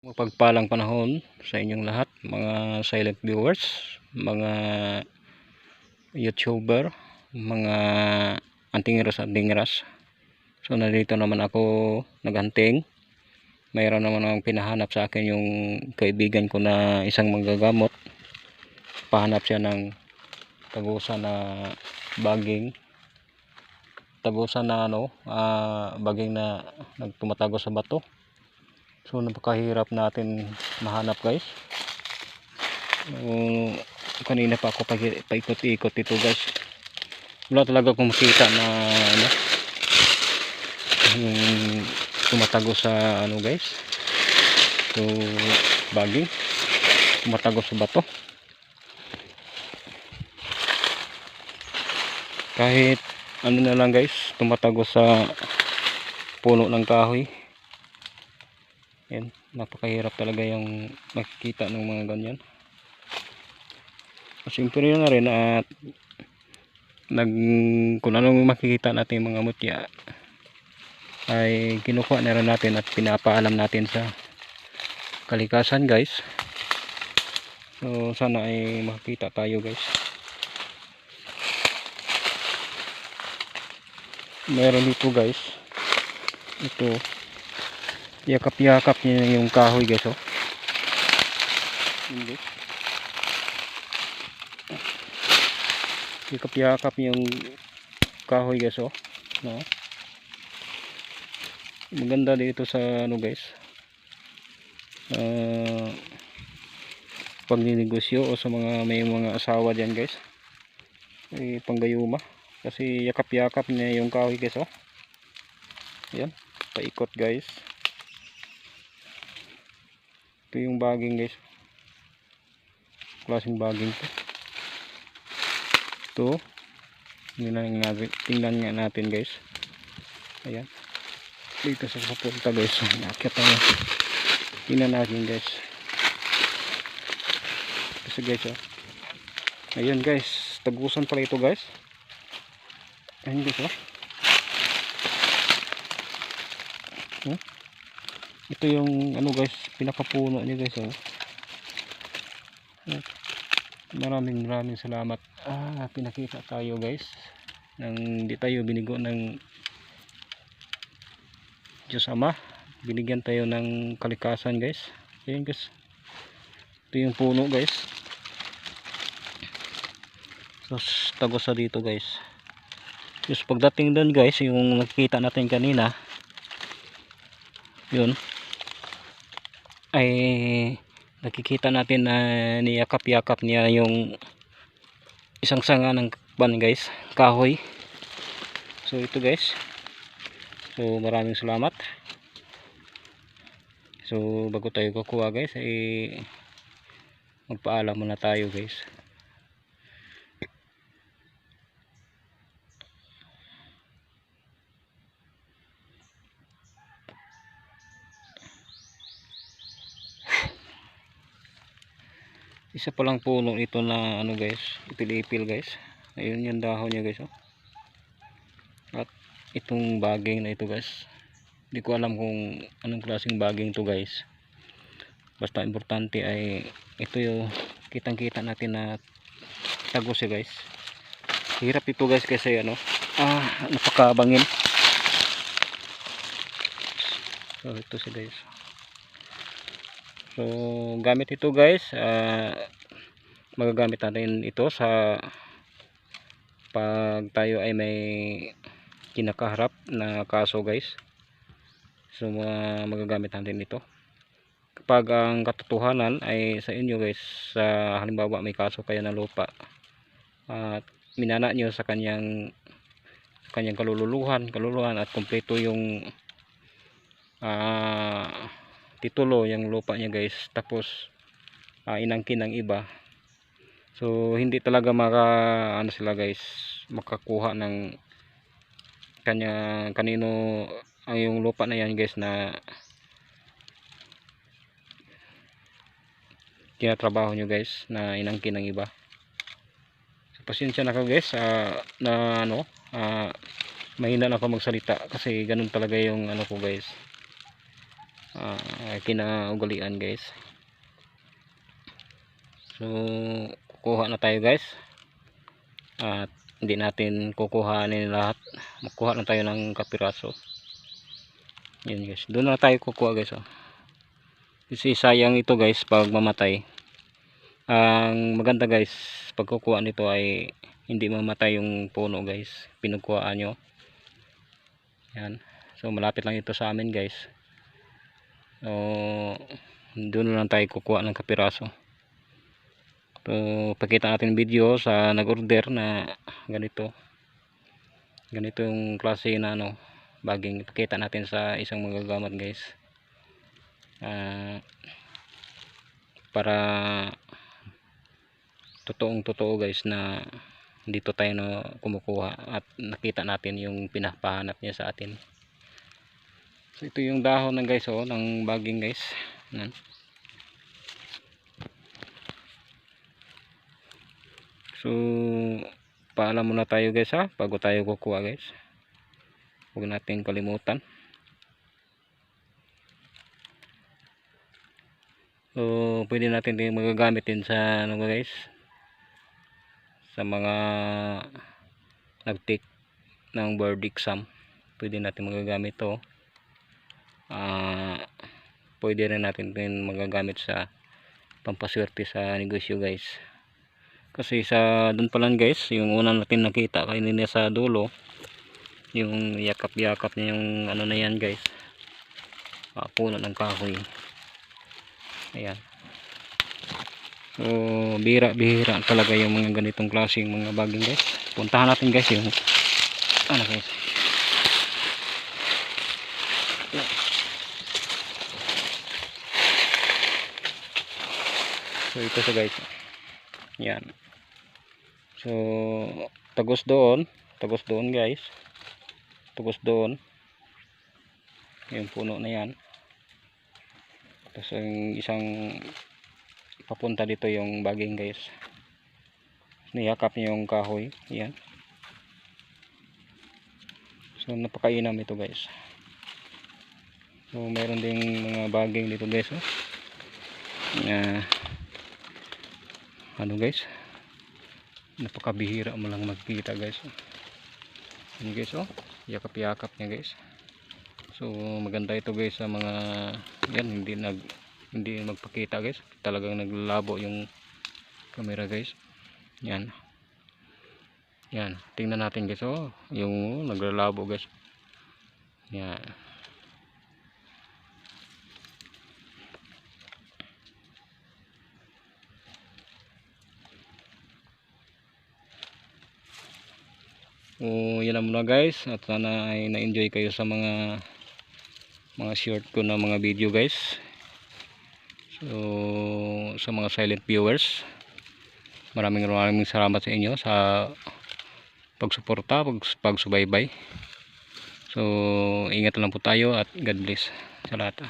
Mapagpalang panahon sa inyong lahat, mga silent viewers, mga YouTuber, mga antingiras. So nandito naman ako naghunting. Mayroon naman ang pinahanap sa akin yung kaibigan ko na isang manggagamot. Pahanap siya ng tagusan na baging. Tagusan na ano, ah, baging na nagtumatago sa bato. So napakahirap natin mahanap guys. Uh, kanina pa ako paikot-ikot ito guys. Wala talaga akong makita na ano, yung tumatago sa ano guys. So baging tumatago sa bato. Kahit ano na lang guys, tumatago sa puno ng kahoy. Yan, napakahirap talaga yung makikita ng mga ganyan. Siyempre na rin at nag, kung anong makikita natin mga mutya ay kinukuha na rin natin at pinapaalam natin sa kalikasan guys. So sana ay makita tayo guys. Meron dito guys. Ito yakap-yakap niya yung kahoy guys oh. Yakap-yakap yung kahoy guys oh. No? Maganda dito sa ano guys. Uh, pagninegosyo o sa mga may mga asawa diyan guys. Ay panggayuma kasi yakap-yakap niya yung kahoy guys oh. Yan, paikot guys ito yung baging guys. Klaseng baging to. Ito. Tingnan nga, tingnan natin guys. Ayan. Dito sa kapunta guys. Nakakit tayo tingnan natin guys. Kasi guys oh. ayan guys. Tagusan pala ito guys. Ayan guys oh. Hmm? Ito yung ano guys pinakapuno niya guys oh. maraming maraming salamat. Ah pinakita tayo guys nang di tayo binigo ng Diyos Ama. Binigyan tayo ng kalikasan guys. Ayan guys. Ito yung puno guys. Tapos tagos sa dito guys. Tapos pagdating doon guys yung nakikita natin kanina. Yun ay nakikita natin na niyakap-yakap niya yung isang sanga ng ban guys. Kahoy. So ito guys. So maraming salamat. So bago tayo kukuha guys ay magpaalam muna tayo guys isa palang puno ito na ano guys ipil-ipil guys. Ayun yung dahon niya guys oh. at itong baging na ito guys. Hindi ko alam kung anong klaseng baging to guys. Basta importante ay ito yung kitang kita natin na tagos siya guys. Hirap ito guys kasi ano ah napakabangin. So ito siya guys So gamit ito guys, uh, magagamit natin ito sa pag tayo ay may kinakaharap na kaso guys. So uh, magagamit natin ito. Kapag ang katotohanan ay sa inyo guys, sa halimbawa may kaso kayo ng lupa at minana nyo sa kanyang kanyang kalululuhan, kaluluhan at kumpleto yung uh, titulo yung lupa niya guys. Tapos uh, inangkin ng iba. So hindi talaga maka ano sila guys makakuha ng kanya kanino ang yung lupa na yan guys na kinatrabaho nyo guys na inangkin ng iba. So pasensya na ka guys uh, na ano uh, mahina na ako magsalita kasi ganun talaga yung ano ko guys ah, kinaugalian guys. So kukuha na tayo guys. At hindi natin kukuhanin lahat. Makuha na tayo ng kapiraso. Yun guys. Doon na tayo kukuha guys oh. kasi sayang ito guys pag mamatay. Ang maganda guys pag kukuha nito ay hindi mamatay yung puno guys. Pinagkuhaan nyo. Yan. So malapit lang ito sa amin guys so doon na lang tayo kukuha ng kapiraso. So pakita natin video sa nag-order na ganito. Ganito yung klase na ano baging. Pakita natin sa isang magagamot guys. Ah, para totoong totoo guys na dito tayo na kumukuha at nakita natin yung pinapahanap niya sa atin so ito yung dahon ng guys oh ng baging guys. Yan. so paalam muna tayo guys ha bago tayo kukuha guys. Huwag natin kalimutan. So pwede natin din magagamit din sa ano guys sa mga nagtake ng board exam. Pwede natin magagamit to ah pwede rin natin din magagamit sa pampaswerte sa negosyo guys. Kasi sa dun pa lang guys yung una natin nakita kanina sa dulo yung yakap yakap niya yung ano na yan guys. Ah, puno ng kahoy. Ayan. So bira bihira talaga yung mga ganitong klaseng mga baging guys. Puntahan natin guys yung ano guys so ito sa guys. Yan. So tagos doon. Tagos doon guys. Tagos doon. Yung puno na yan. Tapos yung isang papunta dito yung baging guys. Niyakap niya yung kahoy. Yan. So napakainam ito guys. So meron ding mga baging dito guys oh. na ano guys? Napakabihira mo lang magkita guys. Oh. Yan guys oh. Yakap yakap niya guys. So maganda ito guys sa mga yan hindi nag hindi magpakita guys. Talagang naglalabo yung camera guys. Yan. Yan. Tingnan natin guys oh. Yung naglalabo guys. Yan So, yan na muna guys. At sana ay na-enjoy kayo sa mga mga short ko na mga video guys. So sa mga silent viewers maraming maraming salamat sa inyo sa pagsuporta pag, pagsubaybay. So ingat lang po tayo at God bless sa lahat